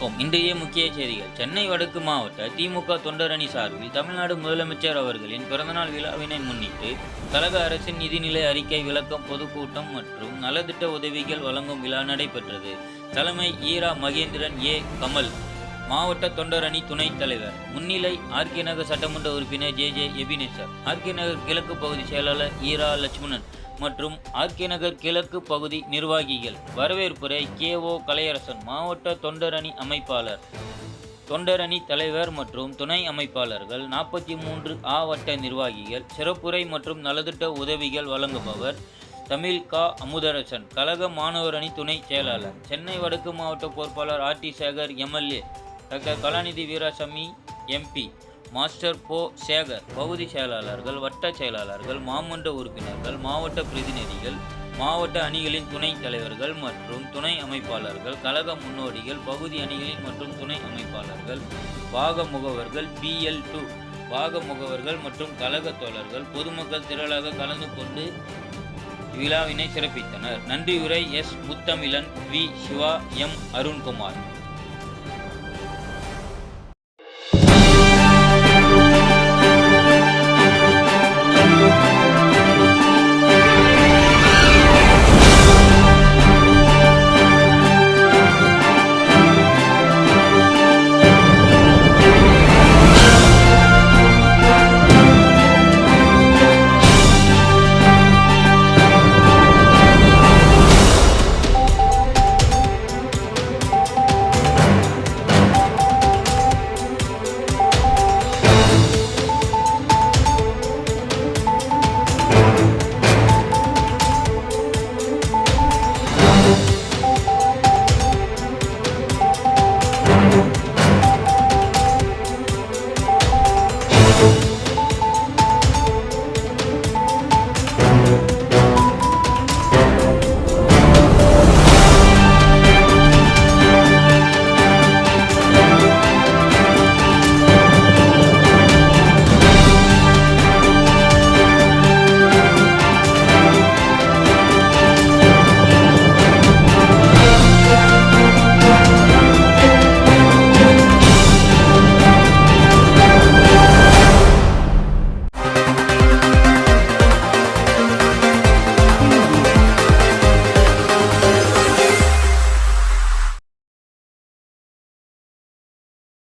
இன்றைய முக்கிய செய்திகள். சென்னை வடக்கு மாவட்ட திமுக தொண்டரணி சார்பில் தமிழ்நாடு முதலமைச்சர் அவர்களின் பிறந்தநாள் விழாவினை முன்னிட்டு கழக அரசின் நிதிநிலை அறிக்கை விளக்கம் பொதுக்கூட்டம் மற்றும் நலத்திட்ட உதவிகள் வழங்கும் விழா நடைபெற்றது. தலைமை ஈரா மகேந்திரன் ஏ. கமல் மாவட்ட தொண்டரணி துணைத் தலைவர். முன்னிலை ஆர்கே நகர் சட்டமன்ற உறுப்பினர் J. J. Ebenezer. RK Nagar கிழக்கு பகுதி செயலாளர் ஈரா லட்சுமணன் மற்றும் ஆர்கே நகர் கிழக்கு பகுதி நிர்வாகிகள். வரவேற்புரை கே ஓ கலையரசன் மாவட்ட தொண்டரணி அமைப்பாளர். தொண்டரணி தலைவர் மற்றும் துணை அமைப்பாளர்கள் நாற்பத்தி மூன்று ஆவட்ட நிர்வாகிகள் சிறப்புரை மற்றும் நலத்திட்ட உதவிகள் வழங்குபவர் தமிழ் கா. அமுதரசன் கழக மாணவரணி துணை செயலாளர் சென்னை வடக்கு மாவட்ட பொறுப்பாளர் R. D. Sekar MLA doctor Kalanithi Veerasamy MP master போ சேகர் பகுதி செயலாளர்கள் வட்ட செயலாளர்கள் மாமன்ற உறுப்பினர்கள் மாவட்ட பிரதிநிதிகள் மாவட்ட அணிகளின் துணைத் தலைவர்கள் மற்றும் துணை அமைப்பாளர்கள் கழக முன்னோடிகள் பகுதி அணிகளின் மற்றும் துணை அமைப்பாளர்கள் பாக முகவர்கள் பிஎல் டூ பாக முகவர்கள் மற்றும் கழக தோழர்கள் பொதுமக்கள் திரளாக கலந்து கொண்டு விழாவினை சிறப்பித்தனர். நன்றியுரை S Muthamizhan V Siva M Arunkumar.